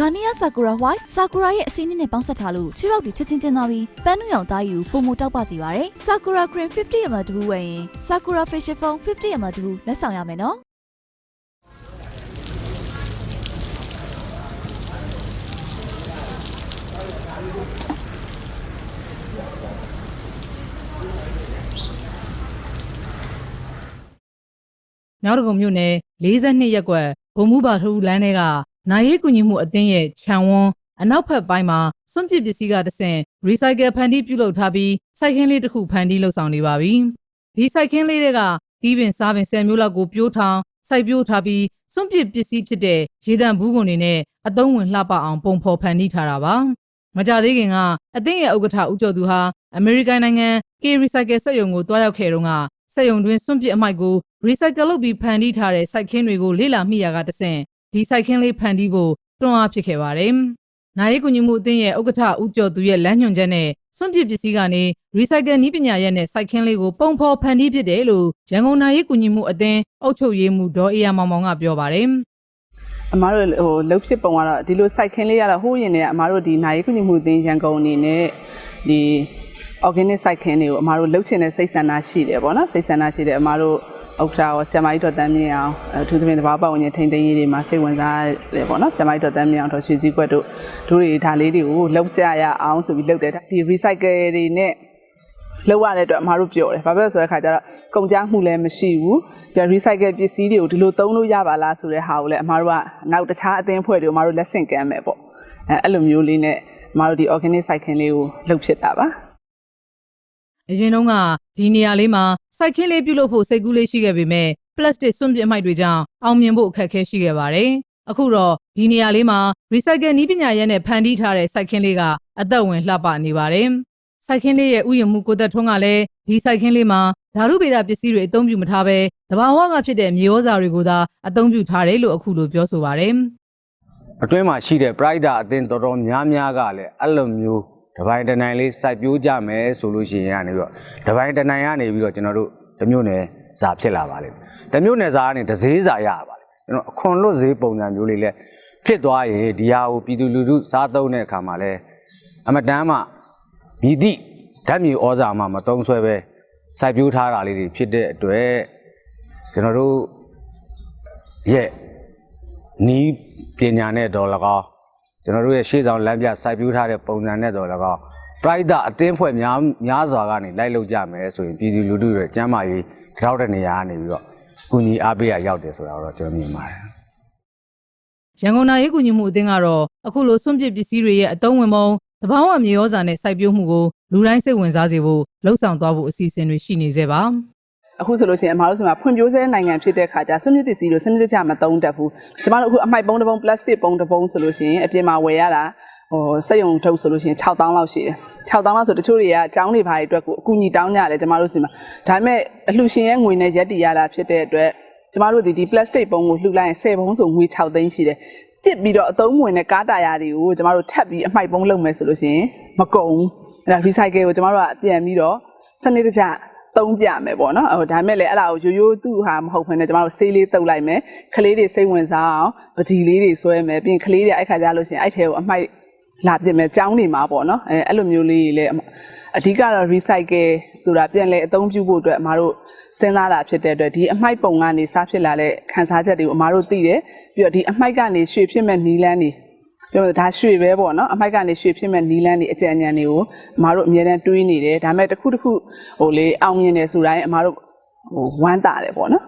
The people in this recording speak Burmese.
ဂါနီယာဆာကူရာဝိုင်ဆာကူရာရဲ့အစင်းနည်းနဲ့ပေါင်းဆက်ထားလို့ခြေပေါက်တွေချက်ချင်းချင်းသွားပြီးပန်းနုရောင်သားယူပုံမတောက်ပစေပါတယ်ဆာကူရာခရင်50 ml တဘူးဝယ်ရင်ဆာကူရာ facial foam 50 ml တဘူးလက်ဆောင်ရမယ်နော်မြောက်တကုံမြို့နယ်42ရပ်ကွက်ဘုံမှုပါထူလမ်းထဲက နိုင်ရေးကူညီမှုအသင်းရဲ့ခြံဝန်းအနောက်ဘက်ပိုင်းမှာစွန့်ပစ်ပစ္စည်းကတဆင့် recycle ဖန်တီးပြုလုပ်ထားပြီးစိုက်ခင်းလေးတစ်ခုဖန်တီးလုပ်ဆောင်နေပါပြီ။ဒီစိုက်ခင်းလေးတွေကဒီပင်စားပင်10မျိုးလောက်ကိုပြိုးထောင်စိုက်ပြိုးထားပြီးစွန့်ပစ်ပစ္စည်းဖြစ်တဲ့ရေတံဘူးကုန်တွေနဲ့အသုံးဝင်လှပအောင်ပုံဖော်ဖန်တီးထားတာပါ။မကြသေးခင်ကအသင်းရဲ့ဥက္ကဋ္ဌဦးကျော်သူဟာအမေရိကန်နိုင်ငံ K Recycle စက်ရုံကိုတွားရောက်ခဲ့တုန်းကစက်ရုံတွင်စွန့်ပစ်အမိုက်ကို recycle လုပ်ပြီးဖန်တီးထားတဲ့စိုက်ခင်းတွေကိုလေ့လာမိရာကတဆင့် ဒီစိုက်ခင်းလေးဖန်တီးဖို့တွန်းအားဖြစ်ခဲ့ပါတယ်။နိုင်ရေးကူညီမှုအသင်းရဲ့ဥက္ကဋ္ဌဦးကျော်သူရဲ့လမ်းညွှန်ချက်နဲ့စွန့်ပစ်ပစ္စည်းကနေ recycle နည်းပညာရဲ့နဲ့စိုက်ခင်းလေးကိုပုံဖော်ဖန်တီးဖြစ်တယ်လို့ရန်ကုန်နိုင်ရေးကူညီမှုအသင်းအုပ်ချုပ်ရေးမှူးဒေါ်အေးယာမောင်မောင်ကပြောပါတယ်။အမားတို့ဟိုလှုပ်ဖြစ်ပုံကတော့ဒီလို site ခင်းလေးရတော့ဟိုးရင်တည်းကအမားတို့ဒီနိုင်ခုညမှုအသင်းရန်ကုန်အနေနဲ့ဒီ organic site ခင်းတွေကိုအမားတို့လှုပ်ချင်တဲ့စိတ်ဆန္ဒရှိတယ်ပေါ့နော်စိတ်ဆန္ဒရှိတယ်အမားတို့ ဥက္ကဋ္ဌရောဆရာမကြီးတော်တန်းမြင့်အောင်အထူးသဖြင့်တဘာပတ်ဝန်းကျင်ထိန်းသိမ်းရေးတွေမှာစိတ်ဝင်စားတယ်ပေါ့နော်ဆရာမကြီးတော်တန်းမြင့်အောင်တော်ရွှေစည်းကွက်တို့တို့တွေဒါလေးတွေကိုလှုပ်ကြရအောင်ဆိုပြီးလှုပ်တယ်ဒီ recycle တွေနဲ့လောက်ရတဲ့အတွက်အမားတို့ပြောတယ်။ဘာဖြစ်လို့လဲဆိုတဲ့ခါကျတော့ကုန်ကြမှုလည်းမရှိဘူး။ပြီးတော့ recycle ပစ္စည်းတွေကိုဒီလိုသုံးလို့ရပါလားဆိုတဲ့ဟာကိုလည်းအမားတို့ကနောက်တခြားအသင်းအဖွဲ့တွေကိုအမားတို့လက်ဆင့်ကမ်းမယ်ပေါ့။အဲအဲ့လိုမျိုးလေးနဲ့အမားတို့ဒီ organic cycle လေးကိုလုပ်ဖြစ်တာပါ။ အရင်တုန်းကဒီနေရာလေးမှာစိုက်ခင်းလေးပြုလုပ်ဖို့စိတ်ကူးလေးရှိခဲ့ပေမဲ့ပလတ်စတစ်စွန့်ပစ်အမိုက်တွေကြောင့်အောင်မြင်ဖို့အခက်အခဲရှိခဲ့ပါတယ်။အခုတော့ဒီနေရာလေးမှာ recycle နည်းပညာရဲ့နဲ့ဖန်တီးထားတဲ့စိုက်ခင်းလေးကအသက်ဝင်လှပနေပါတယ်။စိုက်ခင်းလေးရဲ့ဥယျာဉ်မှုကိုသက်ထွန်းကလည်းဒီစိုက်ခင်းလေးမှာဓာတုဗေဒပစ္စည်းတွေအသုံးပြုမထားဘဲတဘာဝကဖြစ်တဲ့မြေဩဇာတွေကိုသာအသုံးပြုထားတယ်လို့အခုလိုပြောဆိုပါတယ်။အတွင်းမှာရှိတဲ့ pride အသင်းတော်တော်များများကလည်းအဲ့လိုမျိုး တစ်ပိုင်းတစ်နိုင်လေးစိုက်ပျိုးကြမယ်ဆိုလို့ရှိရင်ကနေပြီးတော့တစ်ပိုင်းတစ်နိုင်ကနေပြီးတော့ကျွန်တော်တို့တမျိုးနယ်ဇာဖြစ်လာပါလိမ့်မယ်။တမျိုးနယ်ဇာကနေဒဈေးဇာရပါလိမ့်မယ်။ကျွန်တော်အခွန်လွတ်ဈေးပုံစံမျိုးလေးလဲဖြစ်သွားရင်ဒီဟာကိုပြည်သူလူထုစားသုံးတဲ့အခါမှာလဲအမတန်မှမြည်သည့်ဓာတ်မြေဩဇာမှမတုံးဆွဲပဲစိုက်ပျိုးထားတာလေးတွေဖြစ်တဲ့အတွက်ကျွန်တော်တို့ရဲ့နီးပညာနဲ့တော့၎င်း ကျွန်တော်တို့ရဲ့ရှေ့ဆောင်လမ်းပြစိုက်ပျိုးထားတဲ့ပုံစံနဲ့တော့၎င်းပရိုက်တာအတင်းဖွဲ့များများစွာကနေလိုက်လုပ်ကြမယ်ဆိုရင်ပြည်သူလူထုရဲ့ကျန်းမာရေးထောက်တဲ့နေရာကနေပြီးတော့ကုညီအားပေးရရောက်တယ်ဆိုတာတော့ကျွန်တော်မြင်ပါတယ်ရန်ကုန်နိုင်ရေးကူညီမှုအသင်းကတော့အခုလိုစွန့်ပစ်ပစ္စည်းတွေရဲ့အသုံးဝင်ပုံသဘာဝမြေဩဇာနဲ့စိုက်ပျိုးမှုကိုလူတိုင်းစိတ်ဝင်စားစေဖို့လှုံ့ဆော်သွားဖို့အစီအစဉ်တွေရှိနေသေးပါ အခုဆိုလို့ရှိရင်အမားတို့ဆီမှာဖွံ့ဖြိုးဆဲနိုင်ငံဖြစ်တဲ့ခါကျဆွန့်မြစ်ပစ္စည်းတို့စနစ်တကျမသုံးတတ်ဘူးကျမတို့အခုအမိုက်ပုံးတစ်ပုံးပလတ်စတစ်ပုံးတစ်ပုံးဆိုလို့ရှိရင်အပြင်မှာဝယ်ရတာဟိုစက်ရုံထုတ်ဆိုလို့ရှိရင်6000လောက်ရှိတယ်6000လောက်ဆိုတချို့တွေကအကြောင်းတွေဘာတွေအတွက်ကိုအကူအညီတောင်းကြတယ်ကျမတို့ဆီမှာဒါပေမဲ့အလှရှင်ရဲ့ငွေနဲ့ရက်တည်ရတာဖြစ်တဲ့အတွက်ကျမတို့ဒီဒီ plastic ပုံးကိုလှူလိုက်ရင်10ပုံးဆိုငွေ6သိန်းရှိတယ်တစ်ပြီးတော့အသုံးဝင်တဲ့ကားတာယာတွေကိုကျမတို့ထပ်ပြီးအမိုက်ပုံးလုပ်မယ်ဆိုလို့ရှိရင်မကုန်ဘူးအဲ့ဒါ recycle ကိုကျမတို့ကပြန်ပြီးတော့စနစ်တကျ သုံးပြမယ်ပေါ့နော်ဟိုဒါပေမဲ့လည်းအဲ့ဒါကိုရိုးရိုးသူ့ဟာမဟုတ်ဘဲနဲ့ကျမတို့ဆေးလေးတုပ်လိုက်မယ်ကလေးတွေစိတ်ဝင်စားအောင်ပဒီလေးတွေဆွဲမယ်ပြီးရင်ကလေးတွေအဲ့ခါကျလို့ရှိရင်အဲ့ထဲကိုအမိုက်လာပြစ်မယ်ကြောင်းနေမှာပေါ့နော်အဲအဲ့လိုမျိုးလေးတွေလည်းအဓိကတော့ recycle ဆိုတာပြန်လဲအသုံးပြုဖို့အတွက်အမားတို့စဉ်းစားတာဖြစ်တဲ့အတွက်ဒီအမိုက်ပုံကနေစားဖြစ်လာတဲ့ခန်းစားချက်တွေကိုအမားတို့သိတယ်ပြီးတော့ဒီအမိုက်ကနေရွှေဖြစ်မဲ့နီလန်းတွေ ပြောလို့ဒါရွှေပဲပေါ့နော်အမိုက်ကနေရွှေဖြစ်မဲ့နီလန်းတွေအကြံဉာဏ်တွေကိုအမားတို့အများတန်းတွေးနေတယ်ဒါပေမဲ့တစ်ခုတစ်ခုဟိုလေအောင်မြင်တယ်ဆိုတိုင်းအမားတို့ဟိုဝမ်းတာတယ်ပေါ့နော်